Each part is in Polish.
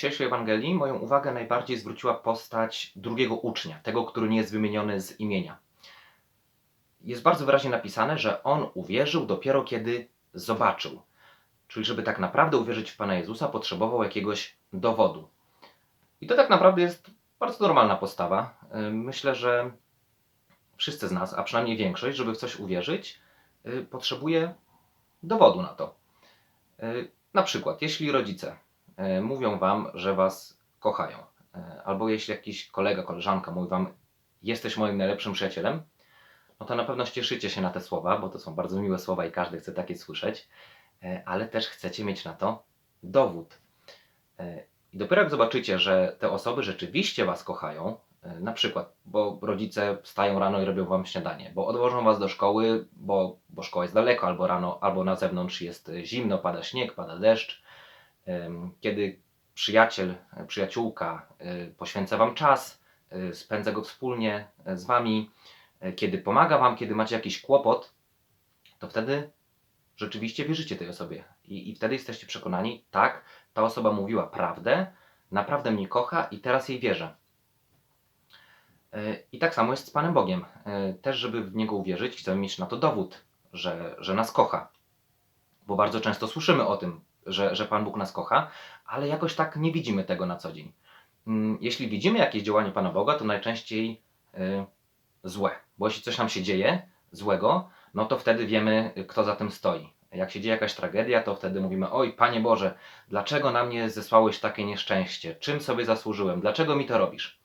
dzisiejszej Ewangelii moją uwagę najbardziej zwróciła postać drugiego ucznia, tego, który nie jest wymieniony z imienia. Jest bardzo wyraźnie napisane, że on uwierzył dopiero kiedy zobaczył. Czyli, żeby tak naprawdę uwierzyć w Pana Jezusa, potrzebował jakiegoś dowodu. I to tak naprawdę jest bardzo normalna postawa. Y, Myślę, że wszyscy z nas, a przynajmniej większość, żeby w coś uwierzyć, y, potrzebuje dowodu na to. Y, Na przykład, jeśli rodzice mówią wam, że was kochają, y, albo jeśli jakiś kolega, koleżanka mówi wam, jesteś moim najlepszym przyjacielem, no to na pewno cieszycie się na te słowa, bo to są bardzo miłe słowa i każdy chce takie słyszeć, y, ale też chcecie mieć na to dowód. I dopiero jak zobaczycie, że te osoby rzeczywiście was kochają, na przykład, bo rodzice wstają rano i robią wam śniadanie, bo odwożą was do szkoły, bo, bo szkoła jest daleko, albo rano, albo na zewnątrz jest zimno, pada śnieg, pada deszcz. Kiedy przyjaciel, y, przyjaciółka y, poświęca wam czas, y, spędza go wspólnie z wami, kiedy pomaga wam, kiedy macie jakiś kłopot, to wtedy rzeczywiście wierzycie tej osobie. I, I wtedy jesteście przekonani, tak, ta osoba mówiła prawdę, naprawdę mnie kocha i teraz jej wierzę. I tak samo jest z Panem Bogiem. Też, żeby w Niego uwierzyć, chcemy mieć na to dowód, że, że nas kocha. Bo bardzo często słyszymy o tym, że, że Pan Bóg nas kocha, ale jakoś tak nie widzimy tego na co dzień. Mm, Jeśli widzimy jakieś działanie Pana Boga, to najczęściej y, złe. Bo jeśli coś nam się dzieje złego, no to wtedy wiemy, kto za tym stoi. Jak się dzieje jakaś tragedia, to wtedy mówimy: Oj, Panie Boże, dlaczego na mnie zesłałeś takie nieszczęście? Czym sobie zasłużyłem? Dlaczego mi to robisz?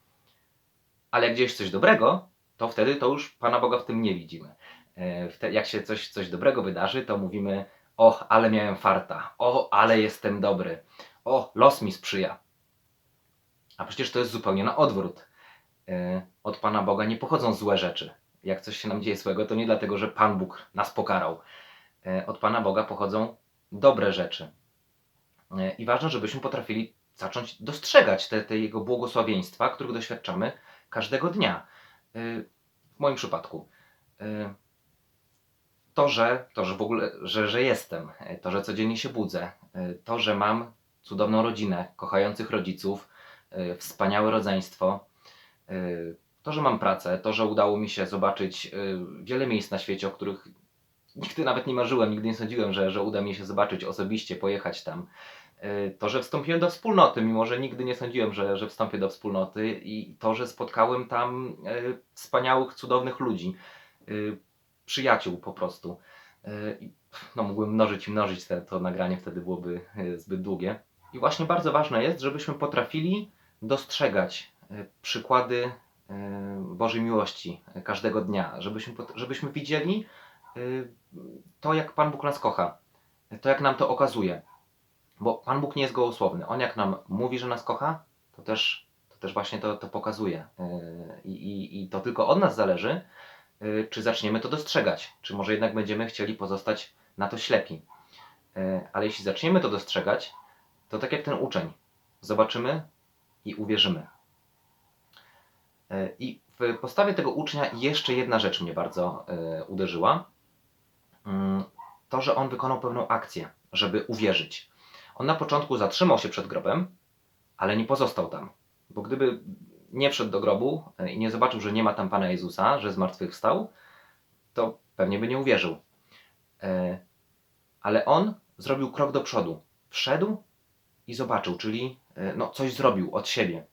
Ale się coś dobrego, to wtedy to już Pana Boga w tym nie widzimy. E, Jak się coś, coś dobrego wydarzy, to mówimy: O, ale miałem farta. O, ale jestem dobry. O, los mi sprzyja. A przecież to jest zupełnie na odwrót. E, Od Pana Boga nie pochodzą złe rzeczy. Jak coś się nam dzieje złego, to nie dlatego, że Pan Bóg nas pokarał. E, Od Pana Boga pochodzą dobre rzeczy. E, I ważne, żebyśmy potrafili zacząć dostrzegać te, te Jego błogosławieństwa, których doświadczamy każdego dnia. W moim przypadku to, że, to, że w ogóle, że, że jestem, y, to, że codziennie się budzę, y, to, że mam cudowną rodzinę, kochających rodziców, y, wspaniałe rodzeństwo, to, że mam pracę, to, że udało mi się zobaczyć wiele miejsc na świecie, o których nigdy nawet nie marzyłem, nigdy nie sądziłem, że, że uda mi się zobaczyć osobiście, pojechać tam. To, że wstąpiłem do wspólnoty, mimo że nigdy nie sądziłem, że, że wstąpię do wspólnoty, i to, że spotkałem tam wspaniałych, cudownych ludzi, przyjaciół po prostu. I, No, mógłbym mnożyć i mnożyć te, to nagranie, wtedy byłoby y, zbyt długie. I właśnie bardzo ważne jest, żebyśmy potrafili dostrzegać y, przykłady Bożej miłości każdego dnia, żebyśmy, żebyśmy widzieli to, jak Pan Bóg nas kocha, to, jak nam to okazuje. Bo Pan Bóg nie jest gołosłowny. On jak nam mówi, że nas kocha, to też, to też właśnie to, to pokazuje. I, i, I to tylko od nas zależy, czy zaczniemy to dostrzegać, czy może jednak będziemy chcieli pozostać na to ślepi. Yy, Ale jeśli zaczniemy to dostrzegać, to tak jak ten uczeń, zobaczymy i uwierzymy. Yy, I w postawie tego ucznia jeszcze jedna rzecz mnie bardzo uderzyła. Yy, To, że on wykonał pewną akcję, żeby uwierzyć. On na początku zatrzymał się przed grobem, ale nie pozostał tam. Bo gdyby nie wszedł do grobu e, i nie zobaczył, że nie ma tam Pana Jezusa, że zmartwychwstał, to pewnie by nie uwierzył. E, Ale on zrobił krok do przodu. Wszedł i zobaczył, czyli e, no, coś zrobił od siebie.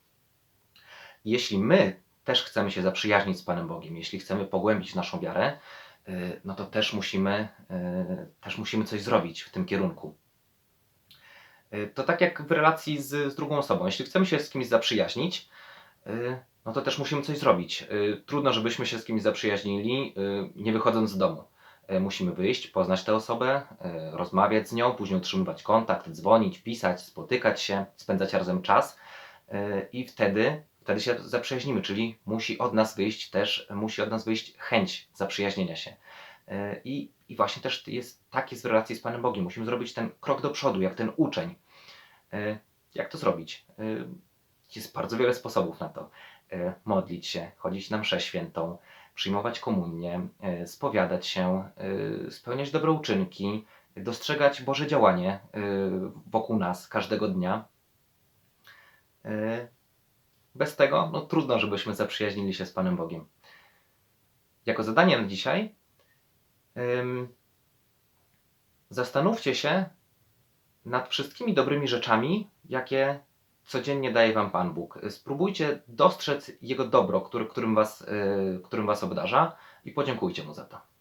Jeśli my też chcemy się zaprzyjaźnić z Panem Bogiem, jeśli chcemy pogłębić naszą wiarę, no to też musimy, też musimy coś zrobić w tym kierunku. To tak jak w relacji z, z drugą osobą. Jeśli chcemy się z kimś zaprzyjaźnić, no to też musimy coś zrobić. Y, Trudno, żebyśmy się z kimś zaprzyjaźnili, y, nie wychodząc z domu. Y, Musimy wyjść, poznać tę osobę, y, rozmawiać z nią, później utrzymywać kontakt, dzwonić, pisać, spotykać się, spędzać razem czas y, i wtedy, wtedy się zaprzyjaźnimy, czyli musi od nas wyjść też, musi od nas wyjść chęć zaprzyjaźnienia się. Y, I, I właśnie też jest, tak jest w relacji z Panem Bogiem. Musimy zrobić ten krok do przodu, jak ten uczeń. Y, Jak to zrobić? Jest bardzo wiele sposobów na to. Y, Modlić się, chodzić na mszę świętą, przyjmować komunię, y, spowiadać się, y, spełniać dobre uczynki, dostrzegać Boże działanie wokół nas każdego dnia. E, Bez tego no, trudno, żebyśmy zaprzyjaźnili się z Panem Bogiem. Jako zadanie na dzisiaj zastanówcie się nad wszystkimi dobrymi rzeczami, jakie codziennie daje Wam Pan Bóg. Spróbujcie dostrzec Jego dobro, który, którym, was, y, którym Was obdarza i podziękujcie Mu za to.